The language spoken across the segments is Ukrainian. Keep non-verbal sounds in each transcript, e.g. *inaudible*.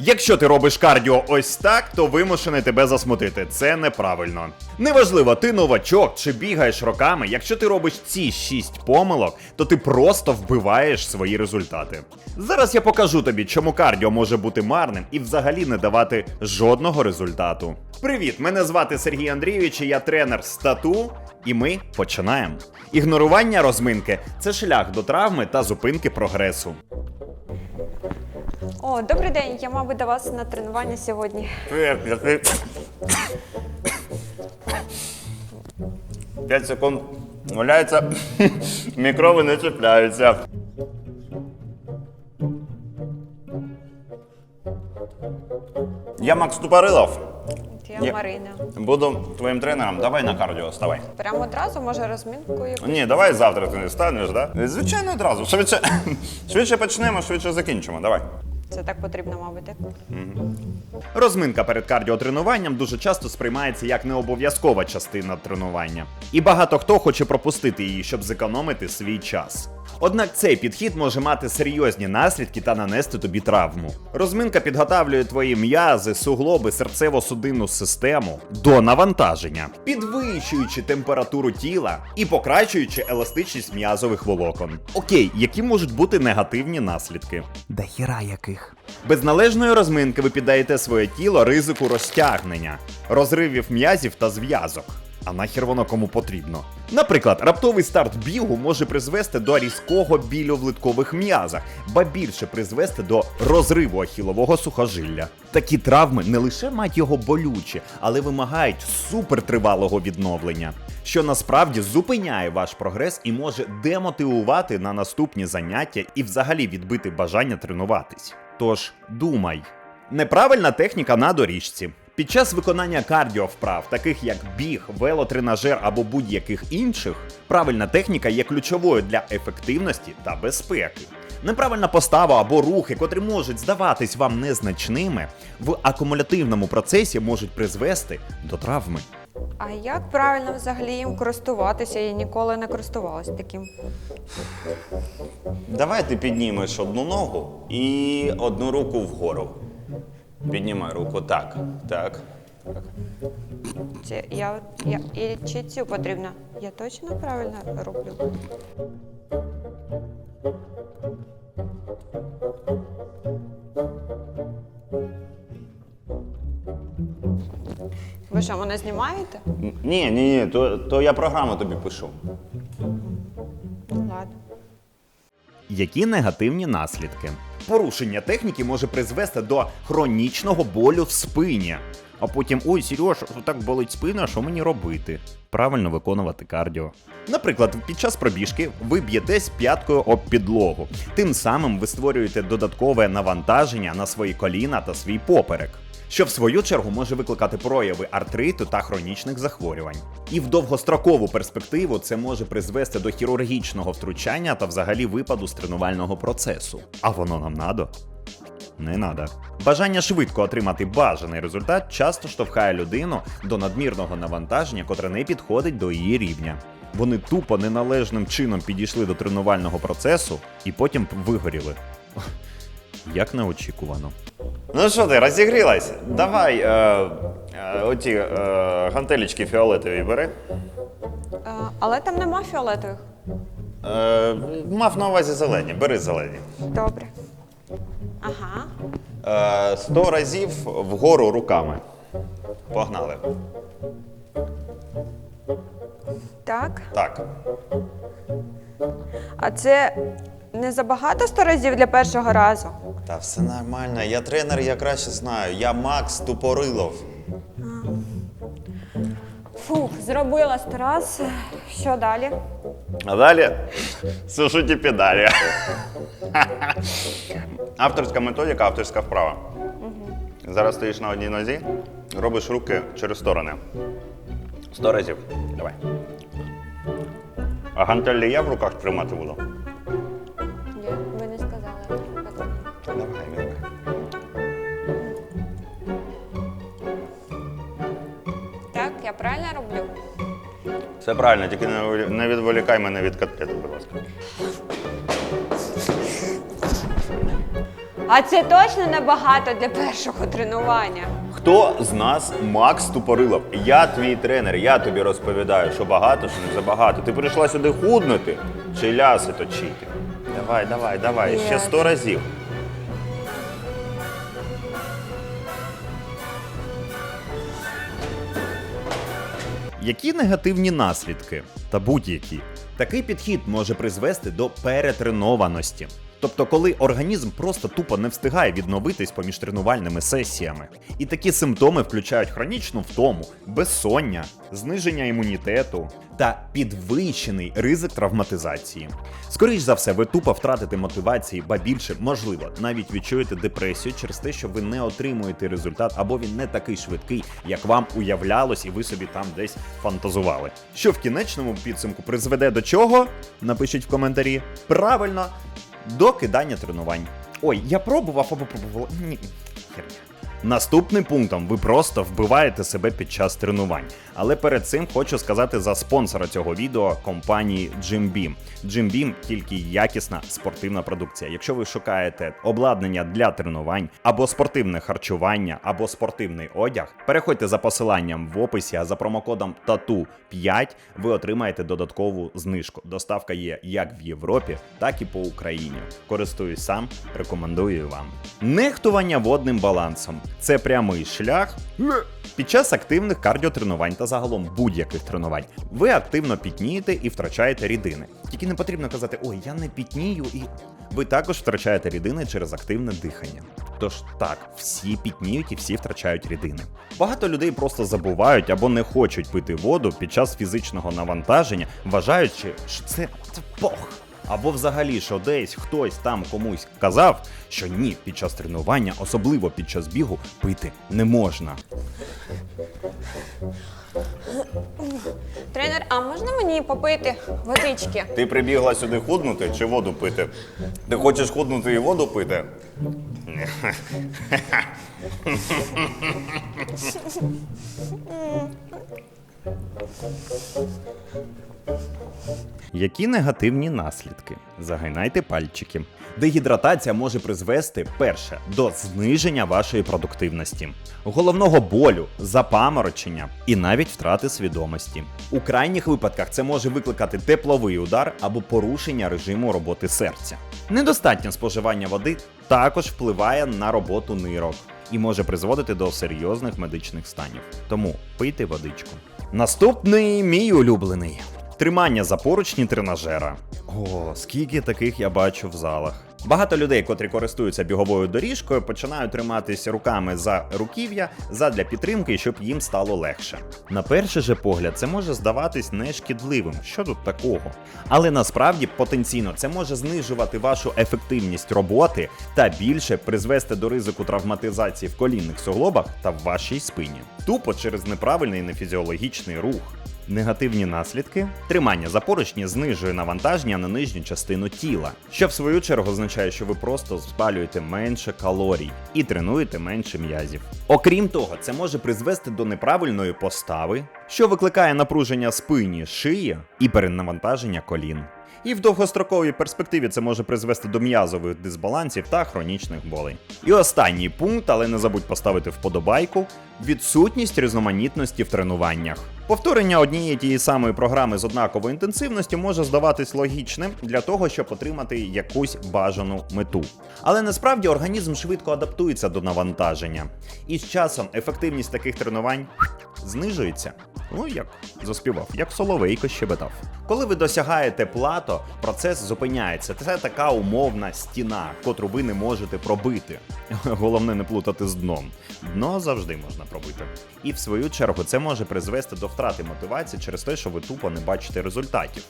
Якщо ти робиш кардіо ось так, то вимушений тебе засмутити. Це неправильно. Неважливо, ти новачок чи бігаєш роками. Якщо ти робиш ці 6 помилок, то ти просто вбиваєш свої результати. Зараз я покажу тобі, чому кардіо може бути марним і взагалі не давати жодного результату. Привіт! Мене звати Сергій Андрійович, і я тренер стату. І ми починаємо. Ігнорування розминки це шлях до травми та зупинки прогресу. О, добрий день. Я, мабуть, до вас на тренування сьогодні. Привет, я ты... П'ять секунд валяється, мікроби не чіпляються. Я Макс Тупорилов. Я Ні. Марина. Буду твоїм тренером. Давай на кардіо, ставай. Прямо одразу, може, розмінкою. Ні, давай завтра ти не станеш, да? Звичайно, одразу. Швидше, швидше почнемо, швидше закінчимо. Давай. Це так потрібно, мабуть. Розминка перед кардіотренуванням дуже часто сприймається як необов'язкова частина тренування. І багато хто хоче пропустити її, щоб зекономити свій час. Однак цей підхід може мати серйозні наслідки та нанести тобі травму. Розминка підготавлює твої м'язи, суглоби, серцево-судинну систему до навантаження, підвищуючи температуру тіла і покращуючи еластичність м'язових волокон. Окей, які можуть бути негативні наслідки? Да хіра яких. Без належної розминки ви піддаєте своє тіло ризику розтягнення, розривів м'язів та зв'язок. А нахер воно кому потрібно? Наприклад, раптовий старт бігу може призвести до різкого білю в литкових м'язах, ба більше призвести до розриву ахілового сухожилля. Такі травми не лише мають його болючі, але вимагають супертривалого відновлення, що насправді зупиняє ваш прогрес і може демотивувати на наступні заняття і взагалі відбити бажання тренуватись. Тож думай. Неправильна техніка на доріжці. Під час виконання кардіовправ, таких як біг, велотренажер або будь-яких інших, правильна техніка є ключовою для ефективності та безпеки. Неправильна постава або рухи, котрі можуть здаватись вам незначними, в акумулятивному процесі можуть призвести до травми. А як правильно взагалі їм користуватися? Я ніколи не користувалася таким. Давай ти піднімеш одну ногу і одну руку вгору. Піднімай руку. Так. Так. Так. Це я, я і чи цю потрібно? Я точно правильно роблю? Що, мене знімаєте? Ні, ні, ні, то, то я програму тобі пишу. Ладно. Які негативні наслідки? Порушення техніки може призвести до хронічного болю в спині. А потім, ой, Сереж, так болить спина, що мені робити? Правильно виконувати кардіо. Наприклад, під час пробіжки ви б'єтесь п'яткою об підлогу. Тим самим ви створюєте додаткове навантаження на свої коліна та свій поперек. Що в свою чергу може викликати прояви артриту та хронічних захворювань. І в довгострокову перспективу це може призвести до хірургічного втручання та взагалі випаду з тренувального процесу. А воно нам надо? Не надо. Бажання швидко отримати бажаний результат часто штовхає людину до надмірного навантаження, котре не підходить до її рівня. Вони тупо неналежним чином підійшли до тренувального процесу і потім вигоріли. Як неочікувано. Ну що ти, розігрілась? Давай е, е, оті е, гантелічки фіолетові бери. Е, але там нема фіолетових. Е, мав на увазі зелені, бери зелені. Добре. Ага. Е, Сто разів вгору руками. Погнали. Так. Так. А це не забагато сто разів для першого разу? Та все нормально. Я тренер, я краще знаю. Я Макс Тупорилов. Фух, зробила сто раз. Що далі? А далі сушу ті педалі. авторська методика, авторська вправа. Зараз стоїш на одній нозі, робиш руки через сторони. Сто разів. Давай. А гантелі я в руках тримати буду. Я правильно роблю? Все правильно, тільки не, не відволікай мене від котлети, будь ласка. А це точно небагато для першого тренування. Хто з нас Макс Тупорилов? Я твій тренер, я тобі розповідаю, що багато, що не забагато. Ти прийшла сюди худнути чи ляси точити? Давай, давай, давай, ще сто разів. Які негативні наслідки та будь-які? Такий підхід може призвести до перетренованості. Тобто, коли організм просто тупо не встигає відновитись поміж тренувальними сесіями. І такі симптоми включають хронічну втому, безсоння, зниження імунітету та підвищений ризик травматизації. Скоріш за все, ви тупо втратите мотивації, ба більше, можливо, навіть відчуєте депресію через те, що ви не отримуєте результат, або він не такий швидкий, як вам уявлялось, і ви собі там десь фантазували. Що в кінечному підсумку призведе до чого? Напишіть в коментарі. Правильно, до кидання тренувань. Ой, я пробував або пробував. Ні. херня. Наступним пунктом ви просто вбиваєте себе під час тренувань. Але перед цим хочу сказати за спонсора цього відео компанії Jim Beam. Jim Beam – тільки якісна спортивна продукція. Якщо ви шукаєте обладнання для тренувань або спортивне харчування, або спортивний одяг, переходьте за посиланням в описі, а за промокодом TATU5 ви отримаєте додаткову знижку. Доставка є як в Європі, так і по Україні. Користуюсь сам, рекомендую вам. Нехтування водним балансом це прямий шлях під час активних кардіотренувань та загалом будь-яких тренувань. Ви активно пітнієте і втрачаєте рідини. Тільки не потрібно казати, ой, я не пітнію і. Ви також втрачаєте рідини через активне дихання. Тож так, всі пітніють і всі втрачають рідини. Багато людей просто забувають або не хочуть пити воду під час фізичного навантаження, вважаючи, що це, це Бог. Або взагалі, що десь хтось там комусь казав, що ні, під час тренування, особливо під час бігу, пити не можна. Тренер, а можна мені попити водички? Ти прибігла сюди худнути чи воду пити? Ти хочеш худнути і воду пити? *laughs* Які негативні наслідки? Загинайте пальчики. Дегідратація може призвести перше до зниження вашої продуктивності, головного болю, запаморочення і навіть втрати свідомості. У крайніх випадках це може викликати тепловий удар або порушення режиму роботи серця. Недостатнє споживання води також впливає на роботу нирок і може призводити до серйозних медичних станів. Тому пийте водичку. Наступний мій улюблений. Тримання за поручні тренажера. О, скільки таких я бачу в залах. Багато людей, котрі користуються біговою доріжкою, починають триматись руками за руків'я задля підтримки, щоб їм стало легше. На перший же погляд, це може здаватись нешкідливим. Що тут такого? Але насправді потенційно це може знижувати вашу ефективність роботи та більше призвести до ризику травматизації в колінних суглобах та в вашій спині. Тупо через неправильний нефізіологічний рух. Негативні наслідки тримання за поручні знижує навантаження на нижню частину тіла, що в свою чергу означає, що ви просто спалюєте менше калорій і тренуєте менше м'язів. Окрім того, це може призвести до неправильної постави, що викликає напруження спині, шиї і перенавантаження колін. І в довгостроковій перспективі це може призвести до м'язових дисбалансів та хронічних болей. І останній пункт, але не забудь поставити вподобайку: відсутність різноманітності в тренуваннях. Повторення однієї тієї самої програми з однаковою інтенсивністю може здаватись логічним для того, щоб отримати якусь бажану мету. Але насправді організм швидко адаптується до навантаження, і з часом ефективність таких тренувань знижується. Ну, як заспівав, як соловейко щебетав. Коли ви досягаєте плато, процес зупиняється. Це така умовна стіна, котру ви не можете пробити. *laughs* Головне не плутати з дном. Дно завжди можна пробити. І в свою чергу це може призвести до втрати мотивації через те, що ви тупо не бачите результатів.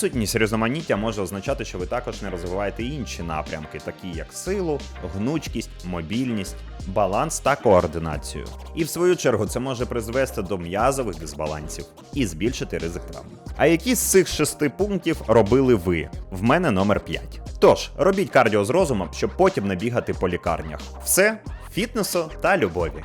Відсутність різноманіття може означати, що ви також не розвиваєте інші напрямки, такі як силу, гнучкість, мобільність, баланс та координацію. І в свою чергу це може призвести до м'язових дисбалансів і збільшити ризик травм. А які з цих шести пунктів робили ви? В мене номер 5. Тож, робіть кардіо з розумом, щоб потім не бігати по лікарнях. Все, фітнесу та любові.